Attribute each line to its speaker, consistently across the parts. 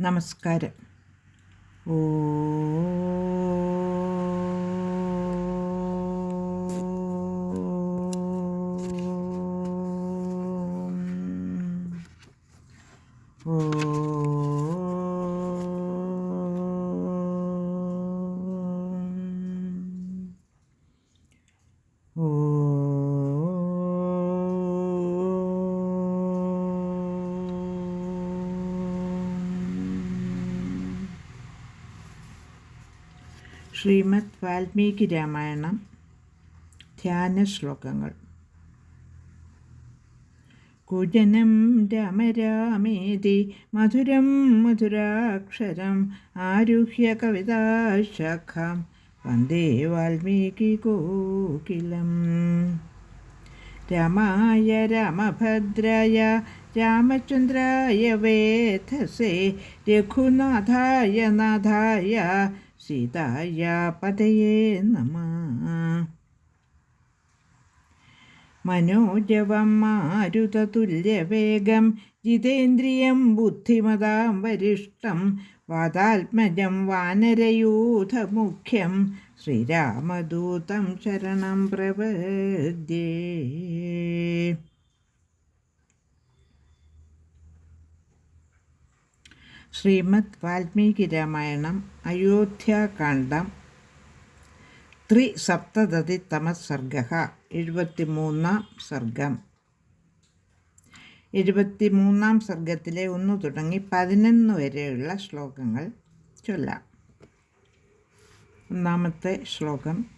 Speaker 1: നമസ്കാരം. ഓ ശ്രീമദ് വാൽമീകി രാമായണം ധ്യാന ശ്ലോകങ്ങൾ. കുജനം രാമരാമേതി മധുരം മധുരാക്ഷരം ആരുഹ്യ കവിതാശാഖാം വന്ദേ വാൽമീകി കോകിലം. രാമായ രാമഭദ്രായ രാമചന്ദ്രായ വേധസേ രഘുനാഥായ നാഥായ പതയേ നമ. മനോജവം മാരുതതുല്യവേഗം ജിതേന്ദ്രിയം ബുദ്ധിമതാം വരിഷ്ടം വാതാത്മജം വാനരയൂഥമുഖ്യം ശ്രീരാമദൂതം ശരണം പ്രപദ്യേ. ശ്രീമദ് വാൽമീകി രാമായണം അയോധ്യാകാന്ഡം ത്രിസപ്തതിത്തമ സർഗ എഴുപത്തിമൂന്നാം സർഗം. എഴുപത്തിമൂന്നാം സർഗത്തിലെ ഒന്ന് തുടങ്ങി പതിനൊന്ന് വരെയുള്ള ശ്ലോകങ്ങൾ ചൊല്ലാം. ഒന്നാമത്തെ ശ്ലോകം.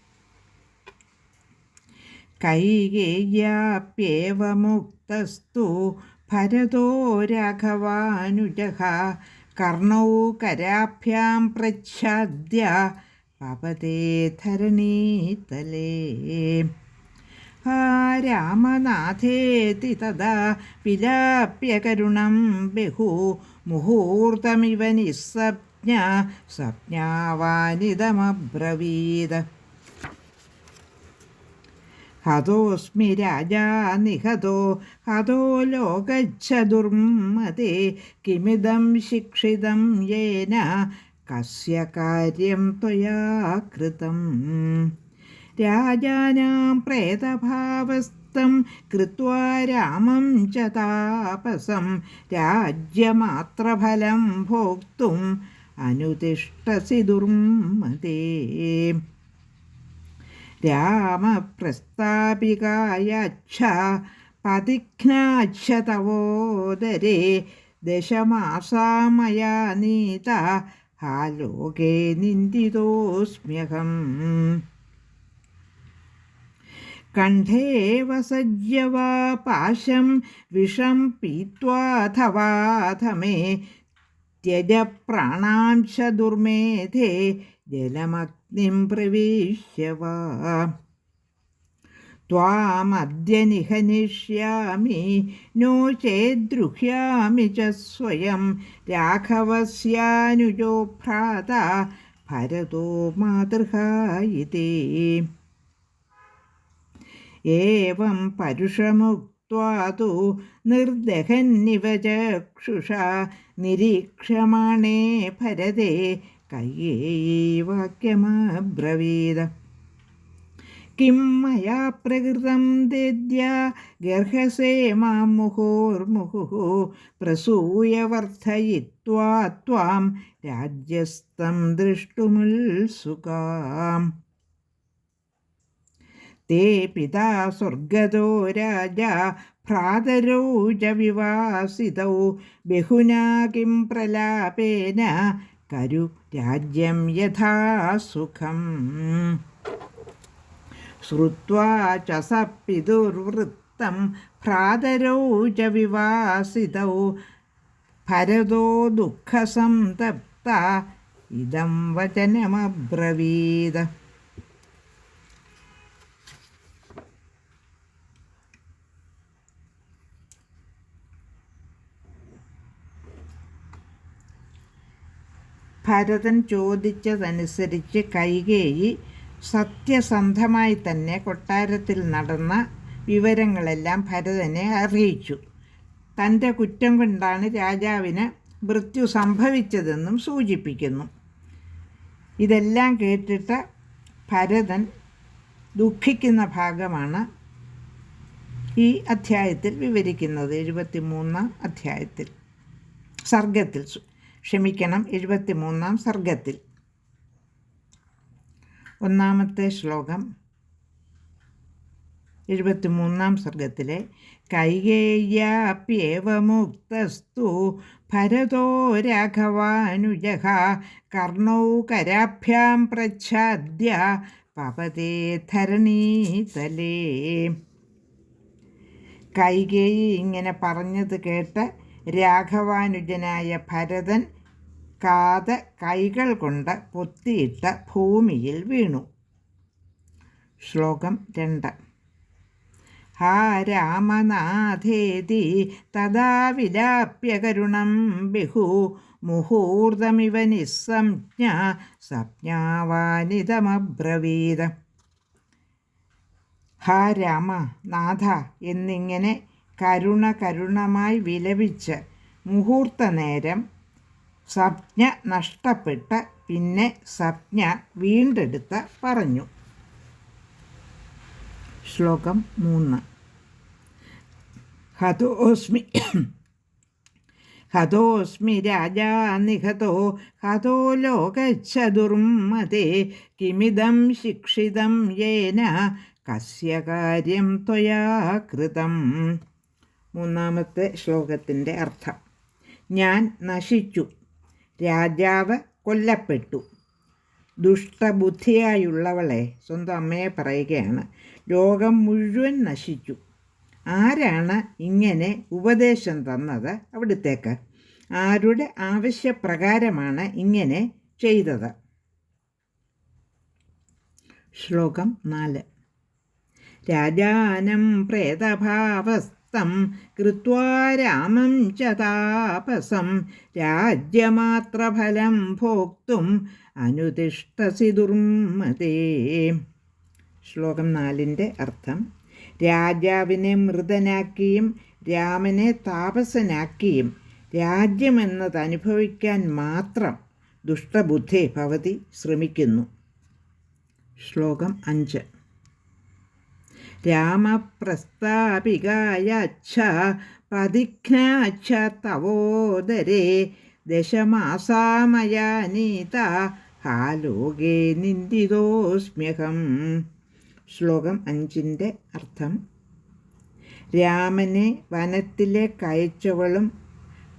Speaker 1: കൈകേയാപ്യേവമുക്തസ്തു ഭരതോ രാഘവാനുജഃ കർണൗ കരാഭ്യാം പ്രച്ഛാദ്യ പവതേ ധരണീതലേ രാമനാഥേതി തഥാ വിലാപ്യ കരുണം ബഹു മുഹൂർത്തമിവ നിസ്സപ്ന സ്വപ്നാവാനിതമബ്രവീത്. ഹതോസ്മി രാജാ നിഹതോ ഹതോ ലോകച്ഛ കിമിതം ശിക്ഷിതം യേന കസ്യ കാര്യം ത്വയാ കൃതം രാജാനാം പ്രേതഭാവസ്ഥം കൃത്വാ രാമം ച താപസം രാജ്യമാത്രഫലം ഭോക്തും അനുതിഷ്ടസി ദുർമതേ रामप्रस्तापिकायच्छ पतिघ्नाच्छ तवोदरे दशमासा मया नीता हा लोके निन्दितोऽस्म्यहम्। कण्ठेव सज्जवा पाशं विषं पीत्वाथवाथ मे त्यज प्राणांश दुर्मेधे जलमक् പത്നിം പ്രവേശ്യ വാ ത്വാമദ്യ നിഹനിഷ്യാമി നോ ചേദ്രുഹ്യാമി ച സ്വയം. രാഘവസ്യാനുജോ ഭ്രാത ഭരതോ മാതൃഹായിതേ. ഏവം പരുഷമുക്വാ തു നിർദഹന്നിവ ചക്ഷുഷ നിരീക്ഷമാണേ ഭരതേ कय्यै वाक्यमब्रवीद किं मया प्रकृतं देद्या गर्हसे मां मुहुर्मुहुः प्रसूय वर्धयित्वा त्वां राज्यस्थं दृष्टुमुत्सुकाम् ते पिता स्वर्गतो राजा भ्रातरौ च विवासितौ बहुना किं प्रलापेन കരു രാജ്യം യഥാ സുഖം ശ്രുവാ ച സ പിതുർവൃത്തം ഭ്രാതരൗ ച വിവാസിതൗ ഭരതോ ദുഃഖസംതപ്ത. ഇതം വചനമബ്രവീത. ഭരതൻ ചോദിച്ചതനുസരിച്ച് കൈകേയി സത്യസന്ധമായി തന്നെ കൊട്ടാരത്തിൽ നടന്ന വിവരങ്ങളെല്ലാം ഭരതനെ അറിയിച്ചു. തന്റെ കുറ്റം കൊണ്ടാണ് രാജാവിന് മൃത്യു സംഭവിച്ചതെന്നും സൂചിപ്പിക്കുന്നു. ഇതെല്ലാം കേട്ടിട്ട് ഭരതൻ ദുഃഖിക്കുന്ന ഭാഗമാണ് ഈ അധ്യായത്തിൽ വിവരിക്കുന്നത് എഴുപത്തി മൂന്നാം അധ്യായത്തിൽ സർഗത്തിൽ ക്ഷമിക്കണം. എഴുപത്തി മൂന്നാം സർഗത്തിൽ. ഒന്നാമത്തെ ശ്ലോകം. എഴുപത്തിമൂന്നാം സർഗത്തിലെ കൈകേയ്യാപ്യേവമുക്തസ്തു ഭരതോ രാഘവാനുജ കർണൗ കരാഭ്യാം പ്രച്ഛാദ്യ പവതേ ധരണീതലേ. കൈകേയി ഇങ്ങനെ പറഞ്ഞത് കേട്ട് രാഘവാനുജനായ ഭരതൻ കാത കൈകൾ കൊണ്ട് പൊത്തിയിട്ട ഭൂമിയിൽ വീണു. ശ്ലോകം രണ്ട്. ഹാ രാമനാഥേതി തഥാ വിലാപ്യ കരുണം ബിഹു. മുഹൂർത്തമിവ നിസ്സംജ്ഞ സപ്ഞാവാനിതമബ്രവീത ഹാ രാമ നാഥ എന്നിങ്ങനെ കരുണ കരുണമായി വിലപിച്ച് മുഹൂർത്ത നേരം സപ്ഞ നഷ്ടപ്പെട്ട് പിന്നെ സപ്ഞ വീണ്ടെടുത്ത് പറഞ്ഞു. ശ്ലോകം മൂന്ന്. ഹതോസ്മി ഹതോസ്മി രാജാ നിഹതോ ഹതോ ലോകച്ചതുർമതേ കിമിതം ശിക്ഷിതം യേന കസ്യ കാര്യം ത്വയാ കൃതം. മൂന്നാമത്തെ ശ്ലോകത്തിന്റെ അർത്ഥം. ഞാൻ നശിച്ചു. രാജാവ് കൊല്ലപ്പെട്ടു. ദുഷ്ടബുദ്ധിയായുള്ളവളെ സ്വന്തം അമ്മയെ പറയുകയാണ് ലോകം മുഴുവൻ നശിച്ചു. ആരാണ് ഇങ്ങനെ ഉപദേശം തന്നത് അവിടുത്തേക്ക്? ആരുടെ ആവശ്യപ്രകാരമാണ് ഇങ്ങനെ ചെയ്തത്? ശ്ലോകം നാല്. രാജാനം പ്രേതഭാവസ്തം കൃത്വാ രാമം ച താപസം. രാജ്യമാത്രഫലം ഭോക്തും അനുതിഷ്ടസി ദുർമതേ. ശ്ലോകം നാലിന്റെ അർത്ഥം രാജാവിനെ മൃതനാക്കിയും രാമനെ താപസനാക്കിയും രാജ്യമെന്നത് അനുഭവിക്കാൻ മാത്രം ദുഷ്ടബുദ്ധി ഭവതി ശ്രമിക്കുന്നു. ശ്ലോകം അഞ്ച്. രാമപ്രസ്താപികായച്ഛ പ്രതിജ്ഞാച്ഛ തവോദരേ ദശമാസാമയാനീത ഹാലോകേ നിന്ദിതോസ്മ്യഹം ശ്ലോകം അഞ്ചിന്റെ അർത്ഥം. രാമനെ വനത്തിലെ കയച്ചവളും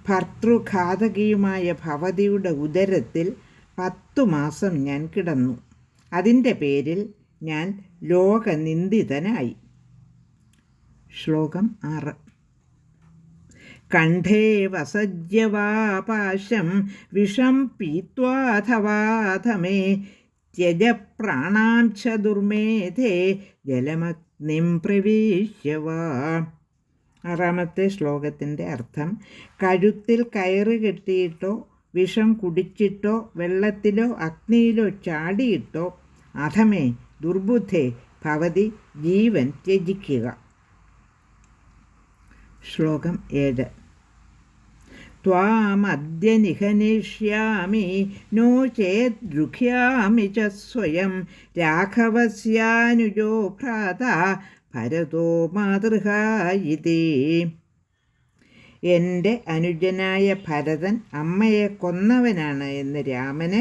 Speaker 1: ഭർത്തൃഘാതകിയുമായ ഭവതിയുടെ ഉദരത്തിൽ പത്തു മാസം ഞാൻ കിടന്നു. അതിന്റെ പേരിൽ ഞാൻ ലോകനിന്ദിതനായി. ശ്ലോകം ആറ്. കണ്ഠേ വസജ്യവാപാശം വിഷം പീത്വാഥവാധമേ ത്യജ പ്രാണാംശ ദുർമേധേ ജലമഗ്നിം പ്രവേശ്യ ആറാമത്തെ ശ്ലോകത്തിന്റെ അർത്ഥം കഴുത്തിൽ കയറ് കെട്ടിയിട്ടോ വിഷം കുടിച്ചിട്ടോ വെള്ളത്തിലോ അഗ്നിയിലോ ചാടിയിട്ടോ അധമേ ദുർബുദ്ധേ ഭവതി ജീവൻ ത്യജിക്കുക. ശ്ലോകം ഏഴ്. ത്വാമദ്യ നിഹനിഷ്യാമി നോ ചേത് ദുഃഖ്യാമി ച സ്വയം. രാഘവസ്യാനുജോ ഭ്രാത ഭരതോ മാതൃക എന്റെ അനുജനായ ഭരതൻ അമ്മയെ കൊന്നവനാണ് എന്ന് രാമനെ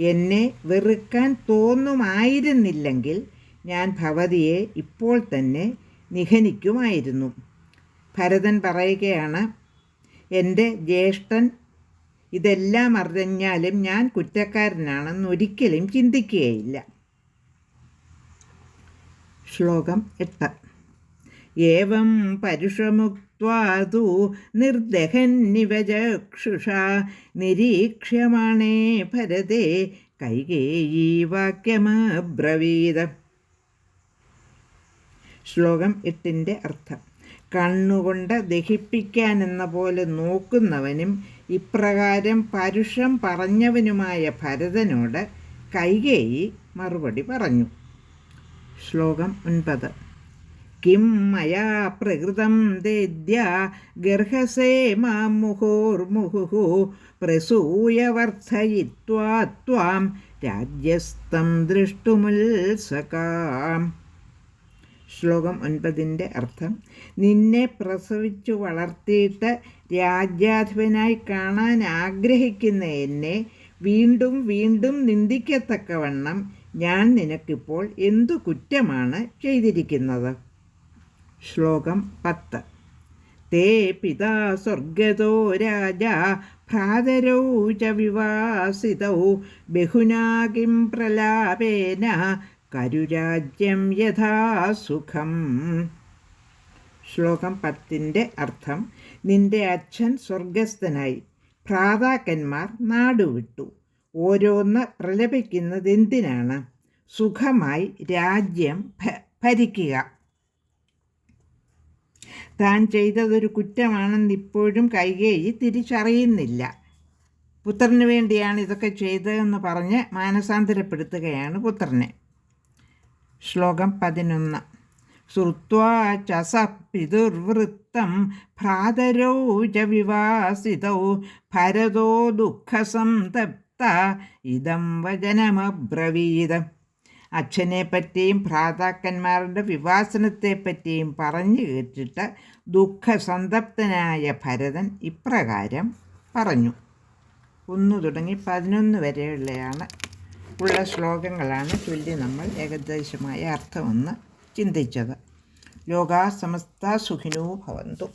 Speaker 1: എന്നെ വെറുക്കാൻ തോന്നുമായിരുന്നില്ലെങ്കിൽ ഞാൻ ഭവതിയെ ഇപ്പോൾ തന്നെ നിഹനിക്കുമായിരുന്നു. ഭരതൻ പറയുകയാണ് എന്റെ ജ്യേഷ്ഠൻ ഇതെല്ലാം അറിഞ്ഞാലും ഞാൻ കുറ്റക്കാരനാണെന്ന് ഒരിക്കലും ചിന്തിക്കുകയില്ല. ശ്ലോകം എട്ട്. ഏവം निर्दहन्निव चक्षुषा निरीक्ष्यमाणे भरते കൈകേയീ വാക്യമബ്രവീത ശ്ലോകം എട്ടിന്റെ അർത്ഥം കണ്ണുകൊണ്ട് ദഹിപ്പിക്കാനെന്ന പോലെ നോക്കുന്നവനും ഇപ്രകാരം പരുഷം പറഞ്ഞവനുമായ ഭരതനോട് കൈകേയി മറുപടി പറഞ്ഞു. ശ്ലോകം ഒൻപത് കിം मया प्रकृतं ദേദ്യ ഗർഹസേ മാം मुहुर्मुहुः വർദ്ധയിത്വാ ത്വാം രാജ്യസ്ഥം ദൃഷ്ടുമുത്സകാം ശ്ലോകം ഒൻപതിന്റെ അർത്ഥം നിന്നെ പ്രസവിച്ചു വളർത്തിയിട്ട് രാജ്യാധിപനായി കാണാൻ ആഗ്രഹിക്കുന്ന എന്നെ വീണ്ടും വീണ്ടും നിന്ദിക്കത്തക്കവണ്ണം ഞാൻ നിനക്കിപ്പോൾ എന്തു കുറ്റമാണ് ചെയ്തിരിക്കുന്നത്? ശ്ലോകം പത്ത്. തേ പിതാ സ്വർഗതോ രാജ ഭ്രാതരൗ ച വിവാസിതൗ ബഹുനാകിം പ്രലാപേന കരുരാജ്യം യഥാ സുഖം. ശ്ലോകം പത്തിന്റെ അർത്ഥം നിന്റെ അച്ഛൻ സ്വർഗസ്ഥനായി ഭ്രാതാക്കന്മാർ നാടുവിട്ടു. ഓരോന്ന് പ്രലപിക്കുന്നത് എന്തിനാണ് സുഖമായി രാജ്യം ഭരിക്കുക. താൻ ചെയ്തതൊരു കുറ്റമാണെന്ന് ഇപ്പോഴും കൈകേയി തിരിച്ചറിയുന്നില്ല. പുത്രന് വേണ്ടിയാണ് ഇതൊക്കെ ചെയ്തതെന്ന് പറഞ്ഞ് മാനസാന്തരപ്പെടുത്തുകയാണ് പുത്രനെ. ശ്ലോകം പതിനൊന്ന്. ശ്രുത്വാ ച പിതുർവൃത്തം ഭ്രാതരൗ ച വിവാസിതൗ ഭരതോ ദുഃഖസംതപ്ത ഇതം വചനമബ്രവീത്. അച്ഛനെ പറ്റിയും ഭ്രാതാക്കന്മാരുടെ വിവാസനത്തെപ്പറ്റിയും പറഞ്ഞു കേട്ടിട്ട് ദുഃഖസന്തപ്തനായ ഭരതൻ ഇപ്രകാരം പറഞ്ഞു. ഒന്ന് തുടങ്ങി പതിനൊന്ന് വരെയുള്ളയാണ്. ഉള്ള ശ്ലോകങ്ങളാണ് ചൊല്ലി നമ്മൾ ഏകദേശമായ അർത്ഥമൊന്ന് ചിന്തിച്ചത്. ലോകാ സമസ്ത സുഖിനോ ഭവന്തു.